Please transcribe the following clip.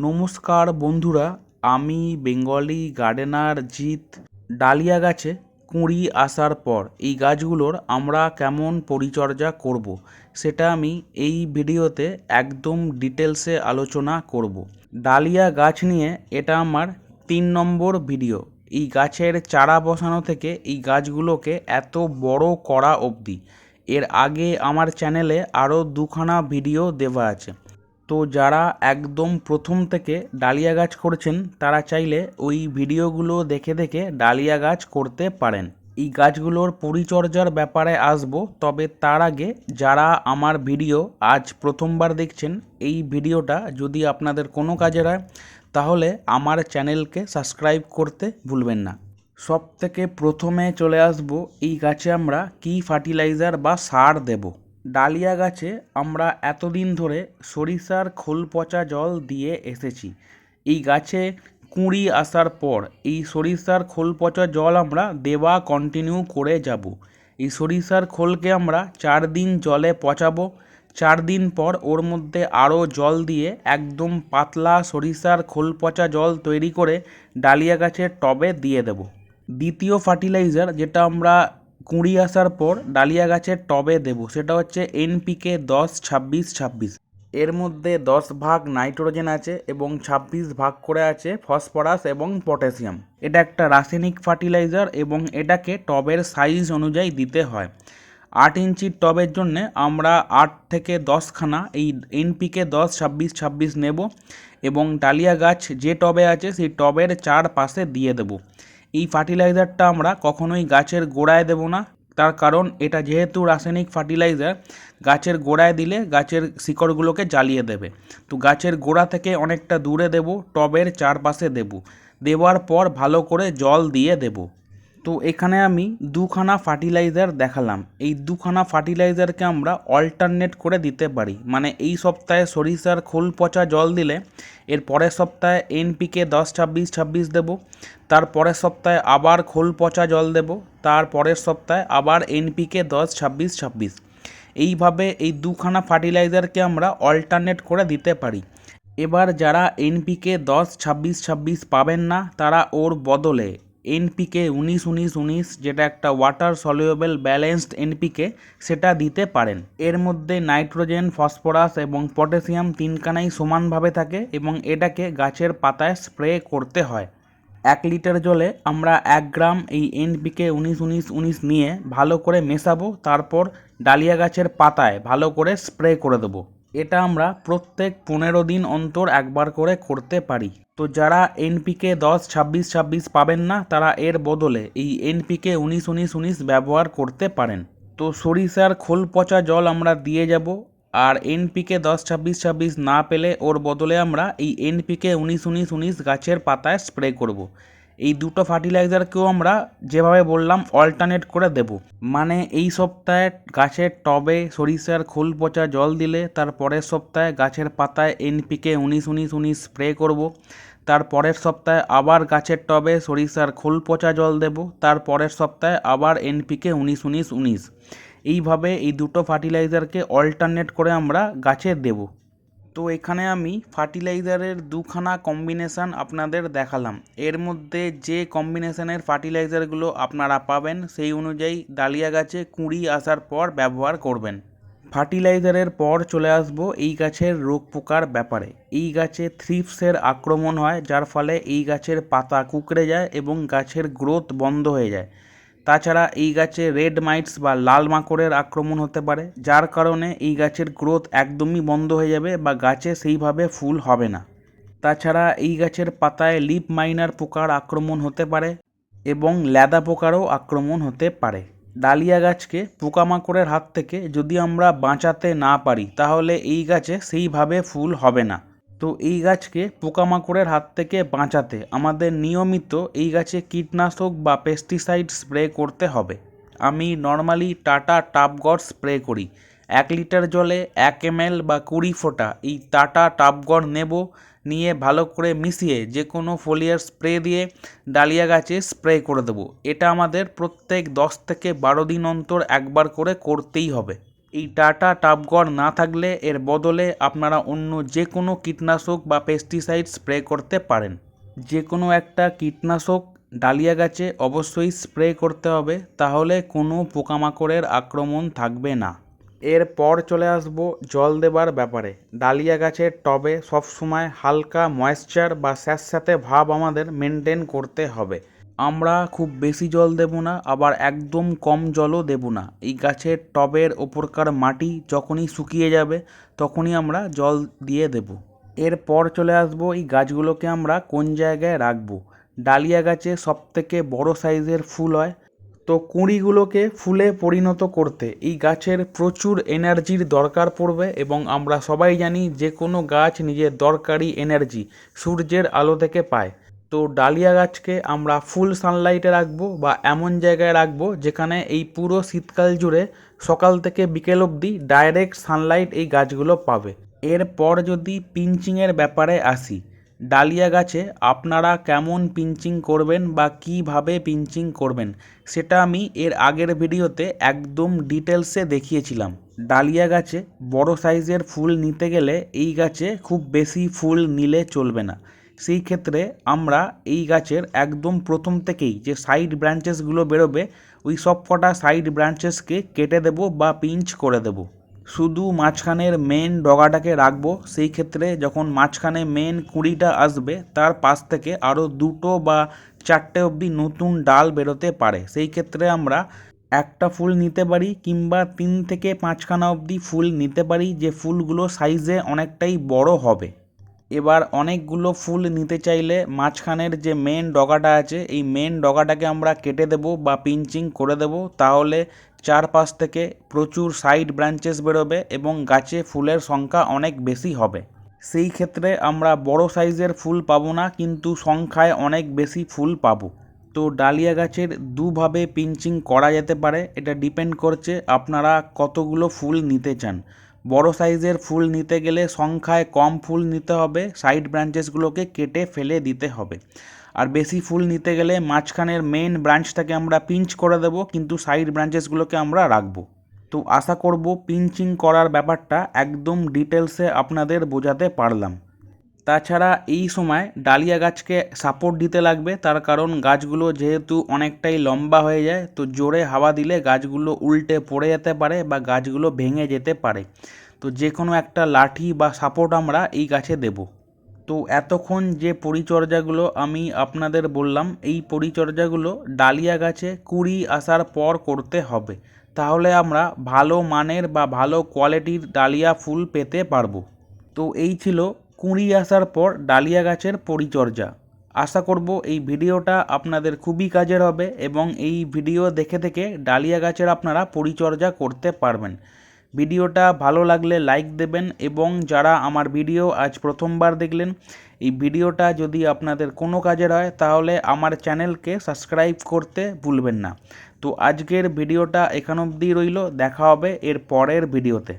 নমস্কার বন্ধুরা, আমি বেঙ্গলি গার্ডেনার জিৎ ডালিয়া গাছে কুঁড়ি আসার পর এই গাছগুলোর আমরা কেমন পরিচর্যা করব। সেটা আমি এই ভিডিওতে একদম ডিটেলসে আলোচনা করব। ডালিয়া গাছ নিয়ে এটা আমার তিন নম্বর ভিডিও এই গাছের চারা বসানো থেকে এই গাছগুলোকে এত বড় করা অবধি এর আগে আমার চ্যানেলে আরও দুখানা ভিডিও দেওয়া আছে তো যারা একদম প্রথম থেকে ডালিয়া গাছ করছেন, তারা চাইলে ওই ভিডিওগুলো দেখে দেখে ডালিয়া গাছ করতে পারেন। এই গাছগুলোর পরিচর্যার ব্যাপারে আসব, তবে তার আগে যারা আমার ভিডিও আজ প্রথমবার দেখছেন, এই ভিডিওটা যদি আপনাদের কোনো কাজের হয় তাহলে আমার চ্যানেলকে সাবস্ক্রাইব করতে ভুলবেন না। সব থেকে প্রথমে চলে আসব, এই গাছে আমরা কী ফার্টিলাইজার বা সার দেবো? ডালিয়া গাছে আমরা এতদিন ধরে সরিষার খোল পচা জল দিয়ে এসেছি। এই গাছে কুঁড়ি আসার পর এই সরিষার খোল পচা জল আমরা দেওয়া কন্টিনিউ করে যাব। এই সরিষার খোলকে আমরা চার দিন জলে পচাবো। চার দিন পর ওর মধ্যে আরও জল দিয়ে একদম পাতলা সরিষার খোল পচা জল তৈরি করে ডালিয়া গাছের টবে দিয়ে দেব। দ্বিতীয় ফার্টিলাইজার যেটা আমরা কুঁড়ি আসার পর ডালিয়া গাছের টবে দেব। সেটা হচ্ছে এনপিকে দশ, ছাব্বিশ ছাব্বিশ। এর মধ্যে দশ ভাগ নাইট্রোজেন আছে এবং ছাব্বিশ ভাগ করে আছে ফসফরাস এবং পটাশিয়াম। এটা একটা রাসায়নিক ফার্টিলাইজার এবং এটাকে টবের সাইজ অনুযায়ী দিতে হয়। আট ইঞ্চির টবের জন্য আমরা আট থেকে দশখানা এই এনপিকে দশ, ছাব্বিশ ছাব্বিশ নেব এবং ডালিয়া গাছ যে টবে আছে সেই টবের চার পাশে দিয়ে দেবো। এই ফার্টিলাইজারটা আমরা কখনোই গাছের গোড়ায় দেব না। তার কারণ এটা যেহেতু রাসায়নিক ফার্টিলাইজার, গাছের গোড়ায় দিলে গাছের শিকড়গুলোকে জ্বালিয়ে দেবে। তো গাছের গোড়া থেকে অনেকটা দূরে দেব, টবের চারপাশে দেব। দেওয়ার পর ভালো করে জল দিয়ে দেব। তো এখানে আমি দুখানা ফার্টিলাইজার দেখালাম। এই দুখানা ফার্টিলাইজারকে আমরা অল্টারনেট করে দিতে পারি। মানে এই সপ্তাহে সরিষার খোল পচা জল দিলে এর পরের সপ্তাহে এনপিকে দশ, ছাব্বিশ ছাব্বিশ দেবো। তার পরের সপ্তাহে আবার খোল পচা জল দেব। তার পরের সপ্তাহে আবার এনপিকে দশ, ছাব্বিশ ছাব্বিশ। এইভাবে এই দুখানা ফার্টিলাইজারকে আমরা অল্টারনেট করে দিতে পারি। এবার যারা এনপিকে দশ, ছাব্বিশ ছাব্বিশ পাবেন না, তারা ওর বদলে এনপিকে উনিশ উনিশ উনিশ, যেটা একটা ওয়াটার সলিউবেল ব্যালেন্সড এনপিকে সেটা দিতে পারেন। এর মধ্যে নাইট্রোজেন ফসফরাস এবং পটাশিয়াম তিনখানাই সমানভাবে থাকে এবং এটাকে গাছের পাতায় স্প্রে করতে হয়। এক লিটার জলে আমরা এক গ্রাম এই এনপিকে উনিশ উনিশ উনিশ নিয়ে ভালো করে মেশাবো, তারপর ডালিয়া গাছের পাতায় ভালো করে স্প্রে করে দেবো। এটা আমরা প্রত্যেক পনেরো দিন অন্তর একবার করে করতে পারি তো যারা এনপিকে দশ, ছাব্বিশ ছাব্বিশ পাবেন না, তারা এর বদলে এই এনপিকে উনিশ উনিশ উনিশ ব্যবহার করতে পারেন তো সরিষার খোল পচা জল আমরা দিয়ে যাব, আর এনপিকে দশ, ছাব্বিশ ছাব্বিশ না পেলে ওর বদলে আমরা এই এনপিকে উনিশ উনিশ উনিশ গাছের পাতায় স্প্রে করব। এই দুটো ফার্টিলাইজারকেও আমরা যেভাবে বললাম অল্টারনেট করে দেব। মানে এই সপ্তাহে গাছের টবে সরিষার খোল পচা জল দিলে তার পরের সপ্তাহে গাছের পাতায় এনপিকে উনিশ উনিশ উনিশ স্প্রে করব। তার পরের সপ্তাহে আবার গাছের টবে সরিষার খোল পচা জল দেব। তার পরের সপ্তাহে আবার এনপিকে উনিশ উনিশ উনিশ। এইভাবে এই দুটো ফার্টিলাইজারকে অল্টারনেট করে আমরা গাছে দেব। তো এখানে আমি ফার্টিলাইজারের দুখানা কম্বিনেশান আপনাদের দেখালাম। এর মধ্যে যে কম্বিনেশানের ফার্টিলাইজারগুলো আপনারা পাবেন, সেই অনুযায়ী ডালিয়া গাছে কুঁড়ি আসার পর ব্যবহার করবেন। ফার্টিলাইজারের পর চলে আসব এই গাছের রোগ পোকার ব্যাপারে। এই গাছে থ্রিপসের আক্রমণ হয়, যার ফলে এই গাছের পাতা কুকড়ে যায় এবং গাছের গ্রোথ বন্ধ হয়ে যায়। তাছাড়া এই গাছে রেড মাইটস বা লাল মাকড়ের আক্রমণ হতে পারে, যার কারণে এই গাছের গ্রোথ একদমই বন্ধ হয়ে যাবে বা গাছে সেইভাবে ফুল হবে না। তাছাড়া এই গাছের পাতায় লিপ মাইনার পোকার আক্রমণ হতে পারে এবং ল্যাদা পোকারও আক্রমণ হতে পারে। ডালিয়া গাছকে পোকামাকড়ের হাত থেকে যদি আমরা বাঁচাতে না পারি, তাহলে এই গাছে সেইভাবে ফুল হবে না। তো এই গাছকে পোকামাকড়ের হাত থেকে বাঁচাতে আমাদের নিয়মিত এই গাছে কীটনাশক বা পেস্টিসাইড স্প্রে করতে হবে। আমি নর্মালি টাটা টাপগড় স্প্রে করি। এক লিটার জলে এক এমএল বা কুড়ি ফোঁটা এই টাটা টাপগড় নেব, নিয়ে ভালো করে মিশিয়ে যে কোনো ফোলিয়ার স্প্রে দিয়ে ডালিয়া গাছে স্প্রে করে দেবো। এটা আমাদের প্রত্যেক দশ থেকে বারো দিন অন্তর একবার করে করতেই হবে। এই টাটা টাবগড় না থাকলে এর বদলে আপনারা অন্য যে কোনো কীটনাশক বা পেস্টিসাইড স্প্রে করতে পারেন। যে কোনো একটা কীটনাশক ডালিয়া গাছে অবশ্যই স্প্রে করতে হবে, তাহলে কোনো পোকামাকড়ের আক্রমণ থাকবে না। এরপর চলে আসব জল দেবার ব্যাপারে। ডালিয়া গাছের টবে সবসময় হালকা ময়েশ্চার বা স্যাঁতস্যাঁতে ভাব আমাদের মেনটেন করতে হবে। আমরা খুব বেশি জল দেব না, আবার একদম কম জলও দেব না। এই গাছের টবের ওপরকার মাটি যখনই শুকিয়ে যাবে, তখনই আমরা জল দিয়ে দেব। এরপর চলে আসব এই গাছগুলোকে আমরা কোন জায়গায় রাখব? ডালিয়া গাছে সবথেকে বড় সাইজের ফুল হয়। তো কুঁড়িগুলোকে ফুলে পরিণত করতে এই গাছের প্রচুর এনার্জির দরকার পড়বে এবং আমরা সবাই জানি যে কোনো গাছ নিজের দরকারি এনার্জি সূর্যের আলো থেকে পায়। তো ডালিয়া গাছকে আমরা ফুল সানলাইটে রাখব বা এমন জায়গায় রাখব যেখানে এই পুরো শীতকাল জুড়ে সকাল থেকে বিকেল অবধি ডাইরেক্ট সানলাইট এই গাছগুলো পাবে। এরপর যদি পিঞ্চিংয়ের ব্যাপারে আসি, ডালিয়া গাছে আপনারা কেমন পিঞ্চিং করবেন বা কীভাবে পিঞ্চিং করবেন সেটা আমি এর আগের ভিডিওতে একদম ডিটেলসে দেখিয়েছিলাম। ডালিয়া গাছে বড় সাইজের ফুল নিতে গেলে এই গাছে খুব বেশি ফুল নিলে চলবে না। সেই ক্ষেত্রে আমরা এই গাছের একদম প্রথম থেকেই যে সাইড ব্রাঞ্চেসগুলো বেরোবে, ওই সব কটা সাইড ব্রাঞ্চেসকে কেটে দেবো বা পিঞ্চ করে দেবো। শুধু মাঝখানের মেন ডগাটাকে রাখব, সেই ক্ষেত্রে যখন মাঝখানে মেন কুঁড়িটা আসবে, তার পাশ থেকে আরও দুটো বা চারটে অবধি নতুন ডাল বেরোতে পারে। সেই ক্ষেত্রে আমরা একটা ফুল নিতে পারি কিংবা তিন থেকে পাঁচখানা অবধি ফুল নিতে পারি, যে ফুলগুলো সাইজে অনেকটাই বড় হবে। এবার অনেকগুলো ফুল নিতে চাইলে মাঝখানের যে মেন ডগাটা আছে, এই মেন ডগাটাকে আমরা কেটে দেবো বা পিঞ্চিং করে দেবো। তাহলে চারপাশ থেকে প্রচুর সাইড ব্রাঞ্চেস বেরোবে এবং গাছে ফুলের সংখ্যা অনেক বেশি হবে। সেই ক্ষেত্রে আমরা বড় সাইজের ফুল পাবো না, কিন্তু সংখ্যায় অনেক বেশি ফুল পাবো। তো ডালিয়া গাছের দুভাবে পিঞ্চিং করা যেতে পারে। এটা ডিপেন্ড করছে আপনারা কতগুলো ফুল নিতে চান। বড় সাইজের ফুল নিতে গেলে সংখ্যায় কম ফুল নিতে হবে, সাইড ব্রাঞ্চেসগুলোকে কেটে ফেলে দিতে হবে। আর বেশি ফুল নিতে গেলে মাঝখানের মেন ব্রাঞ্চটাকে আমরা পিঞ্চ করে দেব, কিন্তু সাইড ব্রাঞ্চেসগুলোকে আমরা রাখব। তো আশা করব পিঞ্চিং করার ব্যাপারটা একদম ডিটেলসে আপনাদের বোঝাতে পারলাম। তাছাড়া এই সময় ডালিয়া গাছকে সাপোর্ট দিতে লাগবে, তার কারণ গাছগুলো যেহেতু অনেকটাই লম্বা হয়ে যায়, তো জোরে হাওয়া দিলে গাছগুলো উল্টে পড়ে যেতে পারে বা গাছগুলো ভেঙে যেতে পারে। তো যে কোনো একটা লাঠি বা সাপোর্ট আমরা এই গাছে দেব। তো এতক্ষণ যে পরিচর্যাগুলো আমি আপনাদের বললাম, এই পরিচর্যাগুলো ডালিয়া গাছে কুড়ি আসার পর করতে হবে। তাহলে আমরা ভালো মানের বা ভালো কোয়ালিটির ডালিয়া ফুল পেতে পারব। তো এই ছিল কুঁড়ি আসার পর ডালিয়া গাছের পরিচর্যা। আশা করব এই ভিডিওটা আপনাদের খুবই কাজের হবে এবং এই ভিডিও দেখে দেখে ডালিয়া গাছের আপনারা পরিচর্যা করতে পারবেন। ভিডিওটা ভালো লাগলে লাইক দেবেন এবং যারা আমার ভিডিও আজ প্রথমবার দেখলেন, এই ভিডিওটা যদি আপনাদের কোনো কাজের হয়, তাহলে আমার চ্যানেলকে সাবস্ক্রাইব করতে ভুলবেন না। তো আজকের ভিডিওটা এখান অবধি রইল, দেখা হবে এর পরের ভিডিওতে।